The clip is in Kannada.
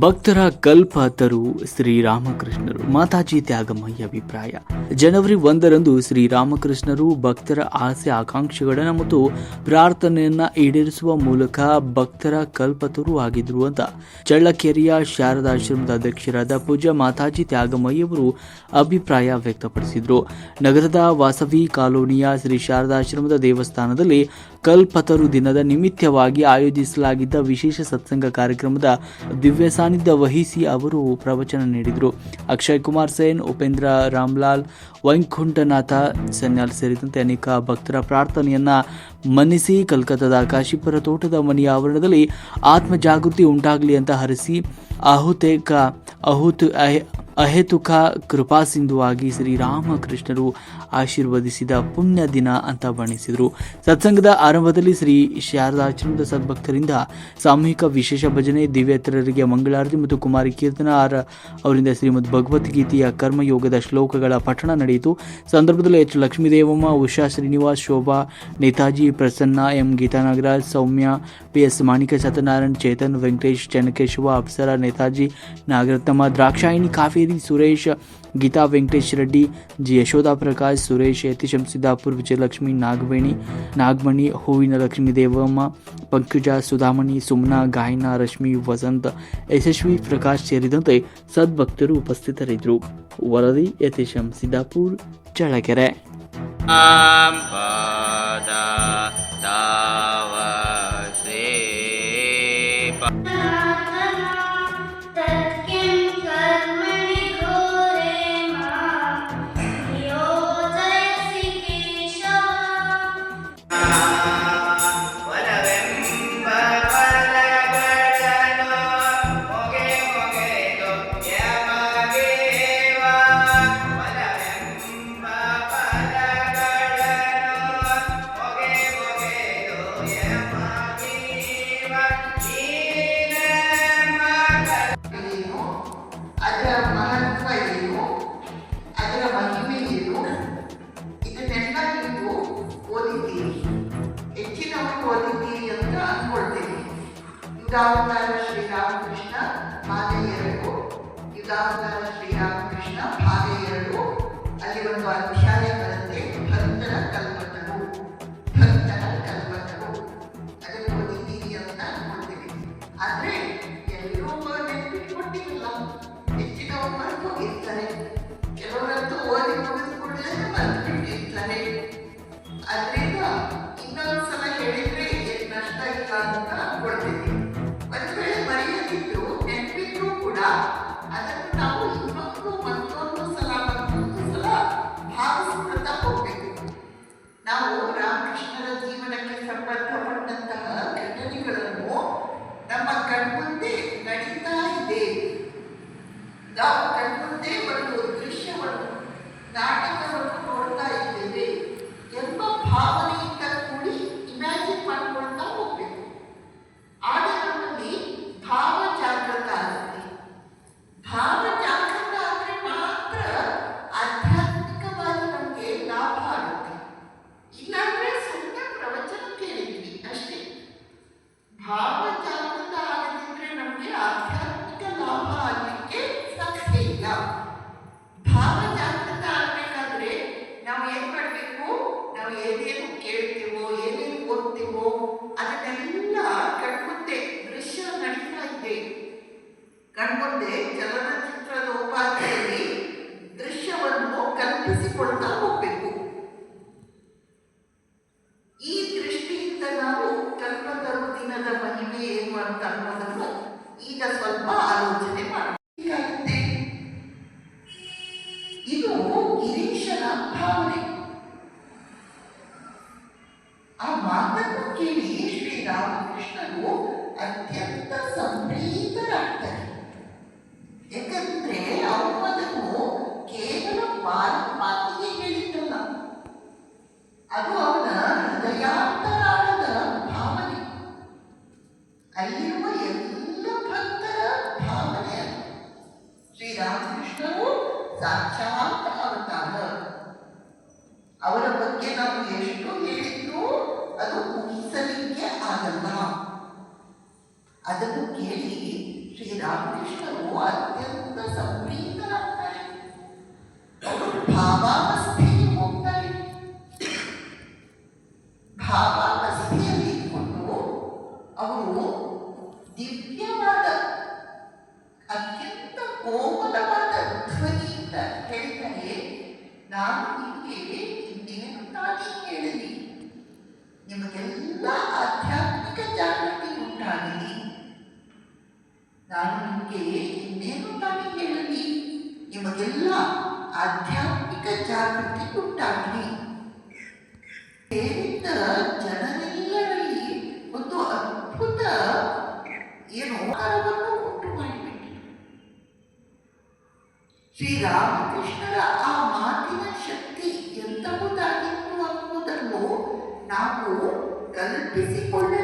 ಭಕ್ತರ ಕಲ್ಪತರು ಶ್ರೀರಾಮಕೃಷ್ಣರು. ಮಾತಾಜಿ ತ್ಯಾಗಮಯ್ಯ ಅಭಿಪ್ರಾಯ. ಜನವರಿ ಒಂದರಂದು ಶ್ರೀರಾಮಕೃಷ್ಣರು ಭಕ್ತರ ಆಸೆ ಆಕಾಂಕ್ಷೆಗಳನ್ನು ಮತ್ತು ಪ್ರಾರ್ಥನೆಯನ್ನ ಈಡೇರಿಸುವ ಮೂಲಕ ಭಕ್ತರ ಕಲ್ಪತರು ಆಗಿದ್ರು ಅಂತ. ಚಳ್ಳಕೆರೆಯ ಶಾರದಾಶ್ರಮದ ಅಧ್ಯಕ್ಷರಾದ ಪೂಜ್ಯ ಮಾತಾಜಿ ತ್ಯಾಗಮಯ್ಯವರು ಅಭಿಪ್ರಾಯ ವ್ಯಕ್ತಪಡಿಸಿದರು. ನಗರದ ವಾಸವಿ ಕಾಲೋನಿಯ ಶ್ರೀ ಶಾರದಾಶ್ರಮದ ದೇವಸ್ಥಾನದಲ್ಲಿ ಕಲ್ಪತರು ದಿನದ ನಿಮಿತ್ತವಾಗಿ ಆಯೋಜಿಸಲಾಗಿದ್ದ ವಿಶೇಷ ಸತ್ಸಂಗ ಕಾರ್ಯಕ್ರಮದ ದಿವ್ಯ ಸಾನ್ನಿಧ್ಯ ವಹಿಸಿ ಅವರು ಪ್ರವಚನ ನೀಡಿದರು. ಅಕ್ಷಯ್ ಕುಮಾರ್ ಸೇನ್, ಉಪೇಂದ್ರ ರಾಮ್ಲಾಲ್, ವೈಂಕುಂಠನಾಥ ಸನ್ಯಾಲ್ ಸೇರಿದಂತೆ ಅನೇಕ ಭಕ್ತರ ಪ್ರಾರ್ಥನೆಯನ್ನ ಮನ್ನಿಸಿ ಕಲ್ಕತ್ತಾದ ಕಾಶಿಪುರ ತೋಟದ ಮನೆಯ ಆವರಣದಲ್ಲಿ ಆತ್ಮ ಜಾಗೃತಿ ಉಂಟಾಗಲಿ ಅಂತ ಹರಿಸಿ, ಅಹುತೇಕ, ಅಹುತ, ಅಹೆ ಅಹೇತುಕ ಕೃಪಾಸಿಂಧುವಾಗಿ ಶ್ರೀರಾಮಕೃಷ್ಣರು ಆಶೀರ್ವದಿಸಿದ ಪುಣ್ಯ ದಿನ ಅಂತ ಬಣ್ಣಿಸಿದರು. ಸತ್ಸಂಗದ ಆರಂಭದಲ್ಲಿ ಶ್ರೀ ಶಾರದಾಚರಣದ ಸದ್ಭಕ್ತರಿಂದ ಸಾಮೂಹಿಕ ವಿಶೇಷ ಭಜನೆ, ದಿವ್ಯತ್ರರಿಗೆ ಮಂಗಳಾರತಿ ಮತ್ತು ಕುಮಾರಿ ಕೀರ್ತನ ಆರ ಅವರಿಂದ ಶ್ರೀಮದ್ ಭಗವದ್ಗೀತೆಯ ಕರ್ಮಯೋಗದ ಶ್ಲೋಕಗಳ ಪಠಣ ನಡೆಯಿತು. ಸಂದರ್ಭದಲ್ಲಿ H Lakshmidevamma, Usha Srinivas, Shobha, Netaji, Prasanna, M Geetha Nagaraj Sowmya, P S Manika Satyanarayan, Chetan Venkatesh, Chennakeshava, Apsara Netaji, Nagaratnamma, Drakshayini Kaveri Suresh, Geetha Venkatesh Reddy, G Yashodha Prakash, Suresh, Yatisham Siddapur, Vijayalakshmi, Nagaveni, Nagamani, ಹೂವಿನ ಲಕ್ಷ್ಮೀ ದೇವಮ್ಮ, ಪಂಕಜ, ಸುಧಾಮಣಿ, ಸುಮ್ನಾ, ಗಾಯನ, ರಶ್ಮಿ, ವಸಂತ, ಯಶಸ್ವಿ, ಪ್ರಕಾಶ್ ಸೇರಿದಂತೆ ಸದ್ಭಕ್ತರು ಉಪಸ್ಥಿತರಿದ್ದರು. ವರದಿ ಯತೀಶಂ ಸಿದ್ದಾಪುರ್, ಚಳ್ಳಕೆರೆ. ಯುಗಾವತಾರ ಶ್ರೀರಾಮಕೃಷ್ಣ ಭಾಗ ಎರಡು. ಯುಗಾವತಾರ ಶ್ರೀರಾಮಕೃಷ್ಣ ಭಾಗ ಎರಡು. ಅಲ್ಲಿ ಒಂದು ಅಧ್ಯಾಯ ಬರುತ್ತೆ ಭಕ್ತರ ಕಲ್ಪತರು ಭಕ್ತರ ಕಲ್ಪತರು ಅದನ್ನು ಓದಿದ್ದೀರಿ ಅಂತ ಅನ್ಕೊಳ್ತೇನೆ ಆದ್ರೆ ಎಲ್ಲರೂ ನೆನಪಿಟ್ಕೊಟ್ಟಿರಲ್ಲ ಹೆಚ್ಚಿನವರು ಮರೆತು ಹೋಗಿರ್ತಾರೆ ಕೆಲವರಂತೂ ಓದಿ ಮುಗಿದ ಕೂಡಲೇ ಅದರಿಂದ ಇನ್ನೊಂದ್ಸಲ ಹೇಳಿದ್ರೆ ನಷ್ಟ ಇಲ್ಲ ಅಂತ ನಾವು ಕೇಳ್ತೀವೋ, ಏನೇನು ಓದ್ತೀವೋ, ಅದನ್ನೆಲ್ಲ ಕಣ್ಮುಂದೆ ದೃಶ್ಯ ನಡೀತಾ ಇದೆ. ಕಣ್ಮುಂದೆ ಚಲನಚಿತ್ರದ ಉಪಾಧಿಯಲ್ಲಿ ದೃಶ್ಯವನ್ನು ಕಲ್ಪಿಸಿಕೊಳ್ತಾ ಹೋಗ್ಬೇಕು. ಈ ದೃಷ್ಟಿಯಿಂದ ನಾವು ಕಲ್ಪತರು ದಿನದ ಮಹಿಮೆ ಏನು ಅಂತ ಅನ್ನೋದನ್ನು ಈಗ ಸ್ವಲ್ಪ ಆಲೋಚನೆ ಮಾಡಬೇಕಾಗುತ್ತೆ ಇದು ಗಿರೀಶನ ಭಾವನೆ. ಸಂಪ್ರೀತರಾಗ್ತಾರೆ ಯಾಕಂದ್ರೆ ಅವರು ಅದನ್ನು ಕೇವಲ ಮಾತು ಮಾತಿಗೆ ಹೇಳಿದ್ದಲ್ಲ ಅದು ಅವನ ಹೃದಯಾಂತರಾಳದ ಭಾವನೆ ಅಲ್ಲಿರುವ ಎಲ್ಲ ಭಕ್ತರ ಭಾವನೆ ಅದು. ಶ್ರೀರಾಮಕೃಷ್ಣರು ಸಾಕ್ಷಾತ್ ಅವತಾರ ಅವರ ಬಗ್ಗೆ ನಾವು ಎಷ್ಟು ಹೇಳಿದ್ರು ಅದು ಊಹಿಸಲಿಕ್ಕೆ ಆಗಲ್ಲ ಅದನ್ನು ಕೇಳಿ ಶ್ರೀರಾಮಕೃಷ್ಣರು ಅತ್ಯಂತ ಸಂಪ್ರೀತರಾಗ್ತಾರೆ ಅವರು ಭಾವಾವಸ್ಥೆಗೆ ಹೋಗ್ತಾರೆ ಭಾವಾವಸ್ಥೆಯಲ್ಲಿ ಇಟ್ಕೊಂಡು ಅವರು ದಿವ್ಯವಾದ ಅತ್ಯಂತ ಕೋಮಲವಾದ ಧ್ವನಿಯಿಂದ ಹೇಳ್ತಾರೆ ನಾನು ನಿಮಗೆ ಇನ್ನೇನು ತಾನೇ ಹೇಳಲಿ ನಿಮಗೆಲ್ಲ ಆಧ್ಯಾತ್ಮಿಕ ನಿಮಗೆ ಇನ್ನೇನು ತಾನೇ ಹೇಳಲಿ ನಿಮಗೆಲ್ಲ ಆಧ್ಯಾತ್ಮಿಕ ಜಾಗೃತಿ ಉಂಟಾಗಲಿ. ಸೇರಿದ್ದ ಜನರೆಲ್ಲರಲ್ಲಿ ಒಂದು ಅದ್ಭುತ ಏನು ಆಹಾರವನ್ನು ಉಂಟು ಮಾಡಿಬಿಟ್ಟಿತು. ಶ್ರೀರಾಮಕೃಷ್ಣರ ಆ ಮಾತಿನ ಶಕ್ತಿ ಎಂತಹುದಾಗಿತ್ತು ಅನ್ನುವುದನ್ನು ನಾವು ಕಲ್ಪಿಸಿಕೊಳ್ಳ